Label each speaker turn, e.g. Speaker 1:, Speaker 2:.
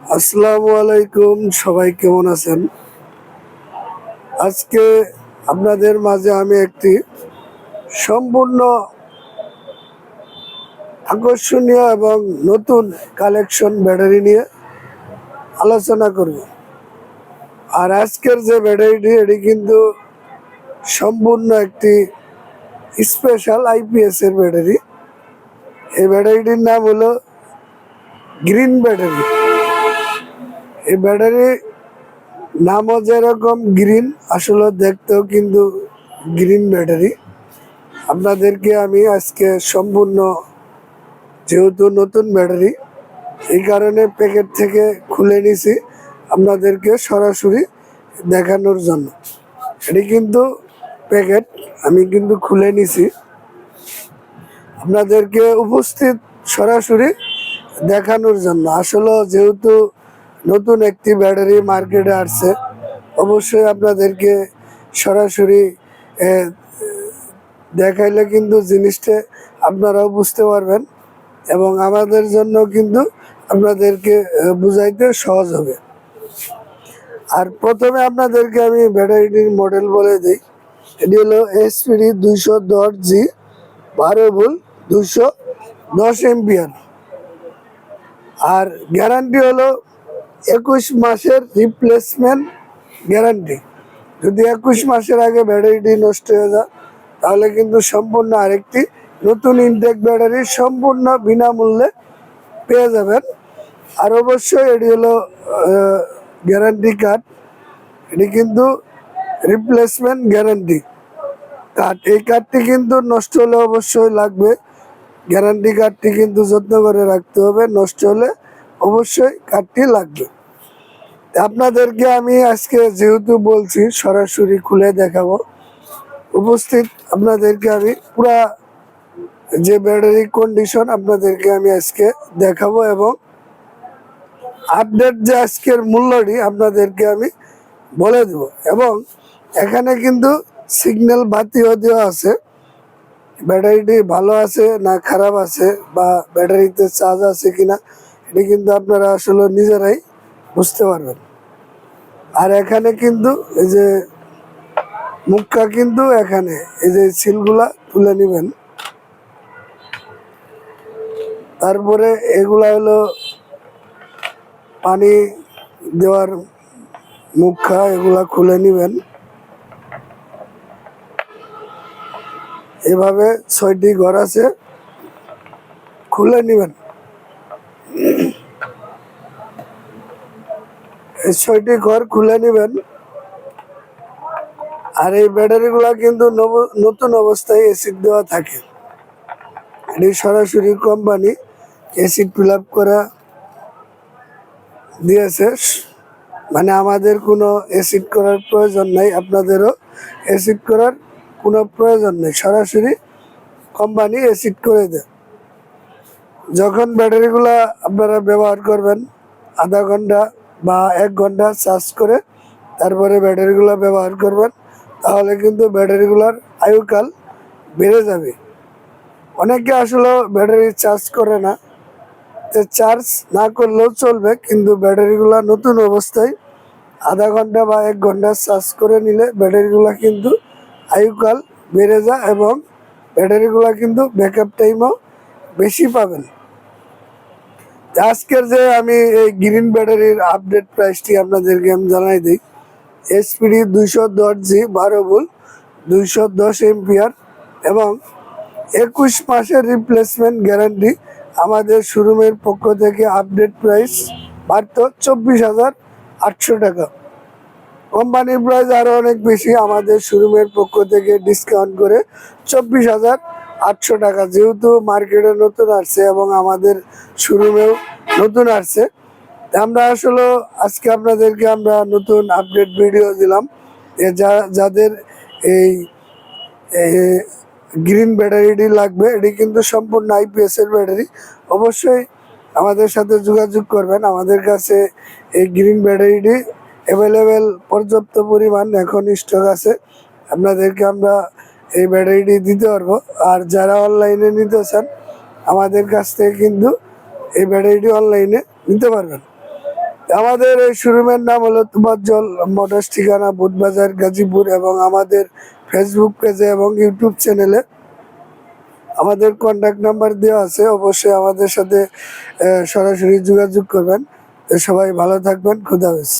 Speaker 1: আসসালামু আলাইকুম, সবাই কেমন আছেন? আজকে আপনাদের মাঝে আমি একটি সম্পূর্ণ আকর্ষণীয় এবং নতুন কালেকশন ব্যাটারি নিয়ে আলোচনা করব। আর আজকের যে ব্যাটারিটি, এটি কিন্তু সম্পূর্ণ একটি স্পেশাল আইপিএস এর ব্যাটারি। এই ব্যাটারিটির নাম হলো গ্রিন ব্যাটারি। এই ব্যাটারি নামও যেরকম গ্রিন আসলে দেখতেও কিন্তু গ্রিন ব্যাটারি। আপনাদেরকে আমি আজকে সম্পূর্ণ, যেহেতু নতুন ব্যাটারি, এই কারণে প্যাকেট থেকে খুলে নিছি আপনাদেরকে সরাসরি দেখানোর জন্য। এটি কিন্তু প্যাকেট আমি কিন্তু খুলে নিছি। আপনাদেরকে উপস্থিত সরাসরি দেখানোর জন্য। আসলে যেহেতু নতুন একটি ব্যাটারি মার্কেটে আসছে। অবশ্যই আপনাদেরকে সরাসরি দেখাইলে কিন্তু জিনিসটা আপনারাও বুঝতে পারবেন এবং আমাদের জন্য কিন্তু আপনাদেরকে বুঝাইতে সহজ হবে। আর প্রথমে আপনাদেরকে আমি ব্যাটারিটির মডেল বলে দিই। এটি হলো এসপিডি দুইশো দশ জি বারো ভুল দুশো এমপিআর আর গ্যারান্টি হলো একুশ মাসের রিপ্লেসমেন্ট গ্যারান্টি যদি একুশ মাসের আগে ব্যাটারিটি নষ্ট হয়ে যায়, তাহলে কিন্তু সম্পূর্ণ আরেকটি নতুন ইনটেক ব্যাটারি সম্পূর্ণ বিনামূল্যে পেয়ে যাবেন। আর অবশ্যই এটি হলো গ্যারান্টি কার্ড এটি কিন্তু রিপ্লেসমেন্ট গ্যারান্টি কার্ড এই কার্ডটি কিন্তু নষ্ট হলে অবশ্যই লাগবে। গ্যারান্টি কার্ডটি কিন্তু যত্ন করে রাখতে হবে। নষ্ট হলে অবশ্যই কার্ডটি লাগবে। আপনাদেরকে আমি আজকে যেহেতু বলছি, সরাসরি খুলে দেখাবো। উপস্থিত আপনাদেরকে আমি পুরা যে ব্যাটারি কন্ডিশন আপনাদেরকে আমি আজকে দেখাবো এবং আপডেট যে আজকের মূল্যটি আপনাদেরকে আমি বলে দেব। এবং এখানে কিন্তু সিগন্যাল বাতিও দেওয়া আছে। ব্যাটারিটি ভালো আছে না খারাপ আছে বা ব্যাটারিতে চার্জ আছে কিনা এটি কিন্তু আপনারা আসলে নিজেরাই বুঝতে পারবেন। আর এখানে কিন্তু এই যে মুখটা কিন্তু এখানে, এই যে সিলগুলা তুলে নেবেন। তারপরে এগুলা হলো পানি দেওয়ার মুখা, এগুলা খুলে নেবেন। এভাবে ছয়টি ঘর আছে, খুলে নেবেন। ছয়টি ঘর খুলে নেবেন। আর এই ব্যাটারিগুলা কিন্তু নব- নতুন অবস্থায় এসিড দেওয়া থাকে। এটি সরাসরি কোম্পানি এসিড ফিল করা দিয়েছে। মানে আমাদের কোনো অ্যাসিড করার প্রয়োজন নাই, আপনাদেরও অ্যাসিড করার কোনো প্রয়োজন নেই। সরাসরি কোম্পানি অ্যাসিড করে দেয়। যখন ব্যাটারিগুলো আপনারা ব্যবহার করবেন, আধা ঘণ্টা বা এক ঘণ্টা চার্জ করে তারপরে ব্যাটারিগুলো ব্যবহার করবেন, তাহলে কিন্তু ব্যাটারিগুলোর আয়ুকাল বেড়ে যাবে। অনেকে আসলে ব্যাটারি চার্জ করে না, তো চার্জ না করলেও চলবে, কিন্তু ব্যাটারিগুলো নতুন অবস্থায় আধা ঘণ্টা বা এক ঘণ্টা চার্জ করে নিলে ব্যাটারিগুলো কিন্তু আয়ুকাল বেড়ে যায় এবং ব্যাটারিগুলো কিন্তু ব্যাকআপ টাইমও বেশি পাবেন। আজকের যে আমি এই গ্রিন ব্যাটারির আপডেট প্রাইসটি আপনাদেরকে আমি জানাই দিই। এসপিডি দুইশো দশ জি বারো ভুল দুইশো দশ এমপিআর এবং একুশ মাসের রিপ্লেসমেন্ট গ্যারান্টি আমাদের শোরুমের পক্ষ থেকে আপডেট প্রাইস মাত্র চব্বিশ হাজার আটশো টাকা। কোম্পানির প্রাইস আরও অনেক বেশি আমাদের শোরুমের পক্ষ থেকে ডিসকাউন্ট করে চব্বিশ হাজার আটশো টাকা। যেহেতু মার্কেটে নতুন আসছে এবং আমাদের শোরুমেও নতুন আসছে, আমরা আসলে আজকে আপনাদেরকে আমরা নতুন আপডেট ভিডিও দিলাম। যা, যাদের এই গ্রিন ব্যাটারিটি লাগবে, এটি কিন্তু সম্পূর্ণ আইপিএস এর ব্যাটারি অবশ্যই আমাদের সাথে যোগাযোগ করবেন। আমাদের কাছে এই গ্রিন ব্যাটারিটি অ্যাভেলেবেল পর্যাপ্ত পরিমাণ এখন স্টক আছে। আপনাদেরকে আমরা এই ব্যাটারিটি দিতে পারব। আর যারা অনলাইনে নিতে চান, আমাদের কাছ থেকে কিন্তু এই ব্যাটারিটি অনলাইনে নিতে পারবেন। আমাদের এই শোরুমের নাম হলো তুমাজ্জল মোটরস ঠিকানা, বুটবাজার, গাজীপুর এবং আমাদের ফেসবুক পেজে এবং ইউটিউব চ্যানেলে আমাদের কন্ট্যাক্ট নাম্বার দেওয়া আছে, অবশ্যই আমাদের সাথে সরাসরি যোগাযোগ করবেন। সবাই ভালো থাকবেন খুদাহাফেজ